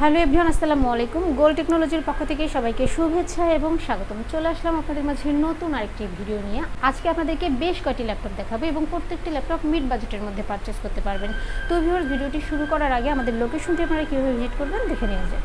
Hello avian আসসালামু আলাইকুম। গোল টেকনোলজির পক্ষ থেকে সবাইকে শুভেচ্ছা এবং স্বাগতম। চলে আসলাম আপনাদের মাঝে নতুন আরেকটি ভিডিও নিয়ে। আজকে আপনাদেরকে বেশ কয়টি ল্যাপটপ দেখাবো এবং প্রত্যেকটি ল্যাপটপ মিড বাজেটের মধ্যে পারচেস করতে পারবেন। তো ভিডিওটি শুরু করার আগে আমাদের লোকেশনটি আপনারা কীভাবে ভিজিট করবেন দেখে নিয়ে যায়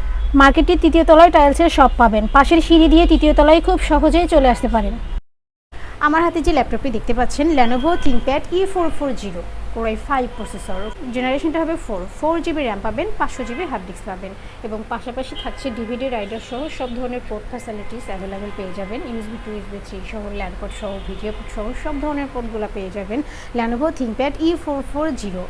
মার্কেটটির তৃতীয় তলায় টাইলসের শপ পাবেন। পাশের সিঁড়ি দিয়ে তৃতীয় তলায় খুব সহজেই চলে আসতে পারেন। আমার হাতে যে ল্যাপটপটি দেখতে পাচ্ছেন Lenovo ThinkPad E four four zero core i five processor জেনারেশনটা হবে ফোর ফোর জিবি র্যাম পাবেন, পাঁচশো জিবি হার্ড ডিস্ক পাবেন এবং পাশাপাশি থাকছে ডিভিডি রাইডার সহ সব ধরনের পোর্ট ফ্যাসিলিটিস অ্যাভেলেবেল পেয়ে যাবেন। ইউএসবি টু ইউএসবি থ্রি সহ ল্যান্ডপোর্ট সহ ভিডিও সহ সব ধরনের পোর্টগুলো পেয়ে যাবেন। Lenovo ThinkPad E four four zero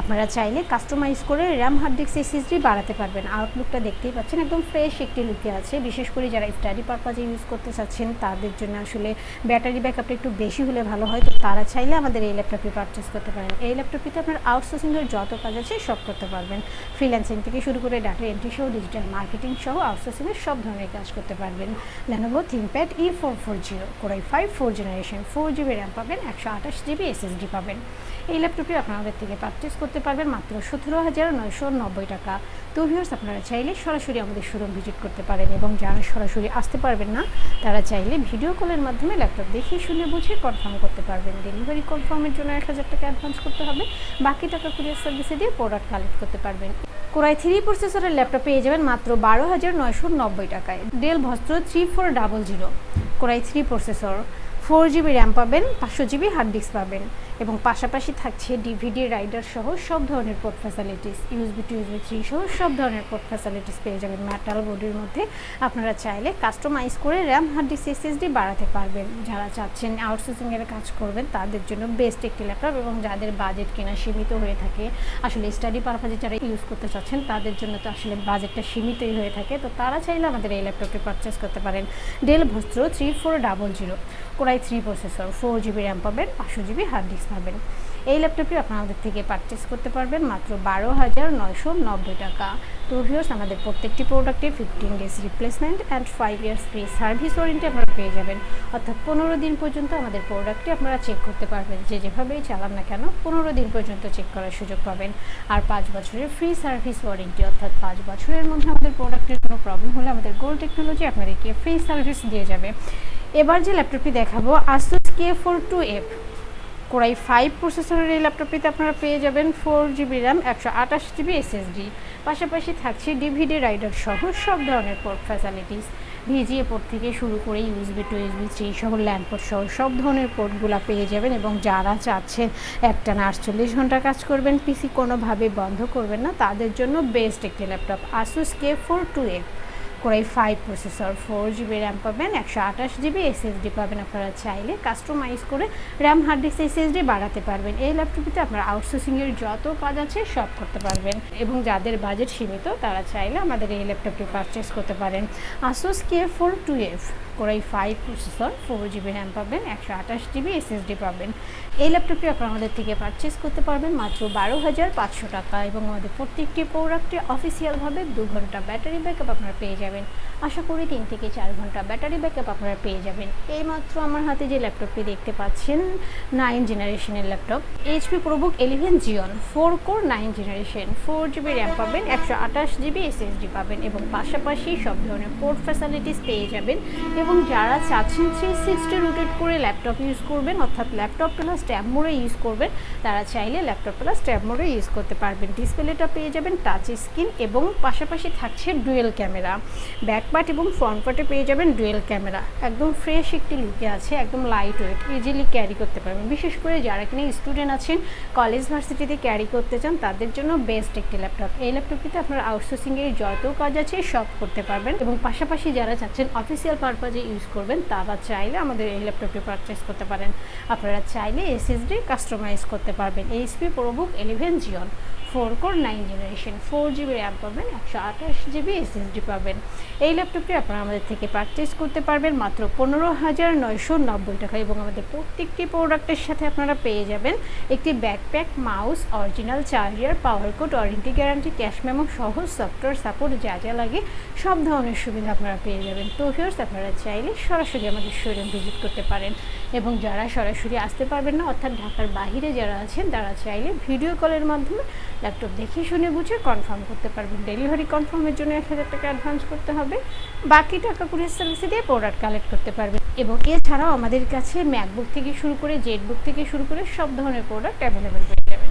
আপনারা চাইলে কাস্টমাইজ করে র্যাম হার্ড ডিস্ক এসএসডি বাড়াতে পারবেন। আউটলুকটা দেখতেই পাচ্ছেন, একদম ফ্রেশ একটি লুকে আছে। বিশেষ করে যারা স্টাডি পারপাজে ইউজ করতে চাচ্ছেন, তাদের জন্য আসলে ব্যাটারি ব্যাকআপটা একটু বেশি হলে ভালো হয়। তো তারা চাইলে আমাদের এই ল্যাপটপটি পারচেস করতে পারেন। এই ল্যাপটপটিতে আপনার আউটসোর্সিংয়ের যত কাজ আছে সব করতে পারবেন। ফ্রিল্যান্সিং থেকে শুরু করে ডাটা এন্ট্রি সহ ডিজিটাল মার্কেটিং সহ আউটসোর্সিংয়ের সব ধরনের কাজ করতে পারবেন। Lenovo ThinkPad E four four zero core i five four generation four GB RAM পাবেন, একশো আঠাশ জিবি এসএসডি পাবেন। এই ল্যাপটপটি আপনাদের থেকে পারচেস করতে পারবেন মাত্র সতেরো হাজার নয়শো নব্বই টাকা। তো ভিউর্স আপনারা চাইলে সরাসরি আমাদের শোরুম ভিজিট করতে পারেন এবং যারা সরাসরি আসতে পারবেন না, তারা চাইলে ভিডিও কলের মাধ্যমে ল্যাপটপ দেখে শুনে বুঝে কনফার্ম করতে পারবেন। ডেলিভারি কনফার্মের জন্য এক হাজার টাকা অ্যাডভান্স করতে হবে। বাকি টাকা কুরিয়ার সার্ভিসে দিয়ে প্রোডাক্ট কালেক্ট করতে পারবেন। কোরাই থ্রি প্রসেসরের ল্যাপটপ পেয়ে যাবেন মাত্র বারো হাজার নয়শো নব্বই টাকায়। Dell Vostro three four double zero core i three processor four GB RAM পাবেন, পাঁচশো জিবি হার্ড ডিস্ক পাবেন। এবং পাশাপাশি থাকছে ডিভিডি রাইডার সহ সব ধরনের port facilities USB two USB three সহ সব ধরনের পোর্ট ফ্যাসিলিটিস পেয়ে যাবেন মেটাল বডির মধ্যে। আপনারা চাইলে কাস্টমাইজ করে র্যাম হার্ড ডিস্ক এসএসডি বাড়াতে পারবেন। যারা চাচ্ছেন আউটসোর্সিংয়ের কাজ করবেন, তাদের জন্য বেস্ট একটি ল্যাপটপ এবং যাদের বাজেট কেনা সীমিত হয়ে থাকে, আসলে স্টাডি পারপাজে যারা ইউজ করতে চাচ্ছেন, তাদের জন্য তো আসলে বাজেটটা সীমিতই হয়ে থাকে। তো তারা চাইলে আমাদের এই ল্যাপটপটি পারচেস করতে পারেন। Dell Vostro three four double zero core i three processor four GB RAM পাবেন, পাঁচশো জিবি হার্ড ডিস্ক পাবেন এই ল্যাপটপটি আপনাদের থেকে পারচেস করতে পারবেন মাত্র বারো হাজার নয়শো নব্বই টাকা। তো ভিউর্স আমাদের প্রত্যেকটি প্রোডাক্টে fifteen days replacement and five years free service warranty আপনারা পেয়ে যাবেন। অর্থাৎ পনেরো দিন পর্যন্ত আমাদের প্রোডাক্টটি আপনারা চেক করতে পারবেন। যে যেভাবেই চালান না কেন, পনেরো দিন পর্যন্ত চেক করার সুযোগ পাবেন। আর পাঁচ বছরের ফ্রি সার্ভিস ওয়ারেন্টি অর্থাৎ পাঁচ বছরের মধ্যে আমাদের প্রোডাক্টের কোনো প্রবলেম হলে আমাদের গোল টেকনোলজি আপনাদেরকে ফ্রি সার্ভিস দিয়ে যাবে। এবার যে ল্যাপটপটি দেখাবো Asus K four two F core i five প্রসেসরের এই ল্যাপটপটিতে আপনারা পেয়ে যাবেন ফোর জিবি র্যাম একশো আঠাশ জিবি এসএসডি পাশাপাশি থাকছে ডিভিডি রাইডার সহ সব ধরনের পোর্ট ফ্যাসিলিটিস ভিজিএ পোর্ট থেকে শুরু করে ইউএসবি টু ইউএসবি থ্রি সহ ল্যান্ড পোর্ট সহ সব ধরনের পোর্টগুলো পেয়ে যাবেন এবং যারা চাচ্ছেন একটানা আটচল্লিশ ঘণ্টা কাজ করবেন পিসি কোনোভাবে বন্ধ করবেন না। তাদের জন্য বেস্ট একটি laptop Asus K four two F core i five processor four GB RAM পাবেন, একশো আঠাশ জিবি এসএসডি পাবেন আপনারা চাইলে। কাস্টমাইজ করে র্যাম হার্ড ডিস্ক এসএসডি বাড়াতে পারবেন। এই ল্যাপটপটিতে আপনারা আউটসোর্সিংয়ের যত কাজ আছে সব করতে পারবেন। এবং যাদের বাজেট সীমিত, তারা চাইলে আমাদের এই ল্যাপটপটি পারচেস করতে পারেন। Asus K four two F core i five processor four GB RAM পাবেন, একশো আঠাশ জিবি এসএসডি পাবেন। এই ল্যাপটপটি আপনারা আমাদের থেকে পারচেস করতে পারবেন মাত্র বারো হাজার পাঁচশো টাকা এবং আমাদের প্রত্যেকটি প্রোডাক্টে অফিসিয়ালভাবে দু ঘণ্টা ব্যাটারি ব্যাকআপ আপনারা পেয়ে যাবেন। আশা করি তিন থেকে চার ঘণ্টা ব্যাটারি ব্যাকআপ আপনারা পেয়ে যাবেন। এইমাত্র আমার হাতে যে ল্যাপটপটি দেখতে পাচ্ছেন নাইন জেনারেশনের laptop HP ProBook eleven G one four core nine generation four GB RAM পাবেন, একশো আঠাশ জিবি এসএসডি পাবেন এবং পাশাপাশি সব ধরনের পোর্ট ফ্যাসিলিটিস পেয়ে যাবেন এবং যারা চাচ্ছেন থ্রি সিক্সটি রোটেট করে ল্যাপটপ ইউজ করবেন, অর্থাৎ ল্যাপটপ প্লাস ট্যাব মোডে ইউজ করবেন, তারা চাইলে ল্যাপটপ প্লাস ট্যাব মোডে ইউজ করতে পারবেন। ডিসপ্লেটা পেয়ে যাবেন টাচ স্ক্রিন এবং পাশাপাশি থাকছে ডুয়েল ক্যামেরা ব্যাক পার্ট এবং ফ্রন্ট পার্টে পেয়ে যাবেন ডুয়েল ক্যামেরা একদম ফ্রেশ একটি লুকে আছে, একদম লাইট ওয়েট ইজিলি ক্যারি করতে পারবেন। বিশেষ করে যারা কিনা স্টুডেন্ট আছেন কলেজ ভার্সিটিতে ক্যারি করতে চান, তাদের জন্য বেস্ট একটি ল্যাপটপ এই ল্যাপটপটিতে আপনার আউটসোর্সিংয়ের যত কাজ আছে সব করতে পারবেন। এবং পাশাপাশি যারা চাচ্ছেন অফিসিয়াল পারপাজে ইউজ করবেন, তারা চাইলে আমাদের এই ল্যাপটপটি পারচেস করতে পারেন। আপনারা চাইলে এসএসডি কাস্টমাইজ করতে পারবেন। HP ProBook eleven G one four core nine generation four GB RAM পাবেন, একশো আঠাশ জিবি এসএসডি পাবেন। এই ল্যাপটপটি আপনারা আমাদের থেকে পারচেস করতে পারবেন মাত্র পনেরো হাজার নয়শো নব্বই টাকা এবং আমাদের প্রত্যেকটি প্রোডাক্টের সাথে আপনারা পেয়ে যাবেন একটি backpack mouse original charger power cord warranty guarantee cash memo সহ সফটওয়্যার সাপোর্ট যা যা লাগে সব ধরনের সুবিধা আপনারা পেয়ে যাবেন। তো ভিউর্স আপনারা চাইলে সরাসরি আমাদের শোরুম ভিজিট করতে পারেন। এবং যারা সরাসরি আসতে পারবেন না, অর্থাৎ ঢাকার বাইরে যারা আছেন, তারা চাইলে ভিডিও কলের মাধ্যমে ল্যাপটপ দেখে শুনে বুঝে কনফার্ম করতে পারবেন। ডেলিভারি কনফার্মের জন্য এক হাজার টাকা অ্যাডভান্স করতে হবে। বাকি টাকা কুরিয়ার সার্ভিসে দিয়ে প্রোডাক্ট কালেক্ট করতে পারবেন। এবং এছাড়াও আমাদের কাছে ম্যাকবুক থেকে শুরু করে জেটবুক থেকে শুরু করে সব ধরনের প্রোডাক্ট অ্যাভেলেবেল পেয়ে যাবেন।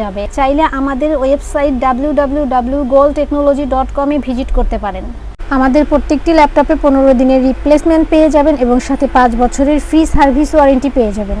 যাবে। চাইলে আমাদের website W W W Goal Technology dot visit করতে পারেন। আমাদের প্রত্যেকটি ল্যাপটপে পনেরো দিনের রিপ্লেসমেন্ট পেয়ে যাবেন এবং সাথে পাঁচ বছরের ফ্রি সার্ভিস ওয়ারেন্টি পেয়ে যাবেন।